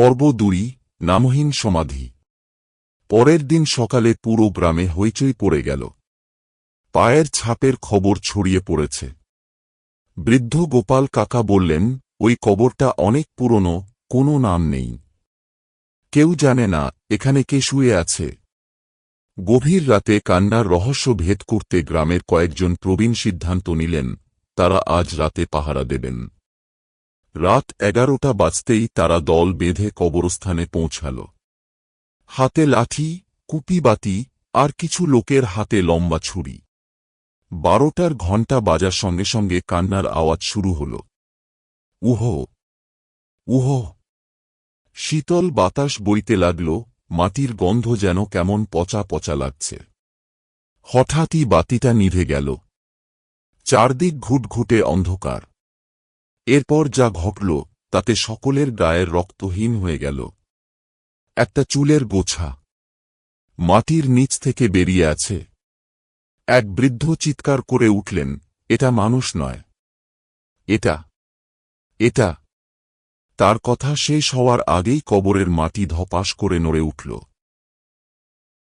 পর্ব দুই নামহীন সমাধি। পরের দিন সকালে পুরো গ্রামে হইচই পড়ে গেল। পায়ের ছাপের খবর ছড়িয়ে পড়েছে। বৃদ্ধ গোপাল কাকা বললেন, ওই কবরটা অনেক পুরনো, কোনো নাম নেই। কেউ জানে না, এখানে কে শুয়ে আছে? গভীর রাতে কান্নার রহস্য ভেদ করতে গ্রামের কয়েকজন প্রবীণ সিদ্ধান্ত নিলেন, তারা আজ রাতে পাহারা দেবেন। রাত এগারোটা বাজতেই তারা দল বেঁধে কবরস্থানে পৌঁছাল। হাতে লাঠি, কুপিবাতি, আর কিছু লোকের হাতে লম্বা ছুরি। বারোটার ঘণ্টা বাজার সঙ্গে সঙ্গে কান্নার আওয়াজ শুরু হল। উহ! উহ! শীতল বাতাস বইতে লাগল, মাটির গন্ধ যেন কেমন পচা পচা লাগছে। হঠাৎই বাতিটা নিভে গেল। চারদিক ঘুটঘুটে অন্ধকার। এরপর যা ঘটল, তাতে সকলের গায়ের রক্তহীন হয়ে গেল। একটা চুলের গোছা। মাটির নিচ থেকে বেরিয়ে আছে। এক বৃদ্ধ চিৎকার করে উঠলেন, এটা মানুষ নয়। এটা এটা। তার কথা শেষ হওয়ার আগেই কবরের মাটি ধপাস করে নড়ে উঠল।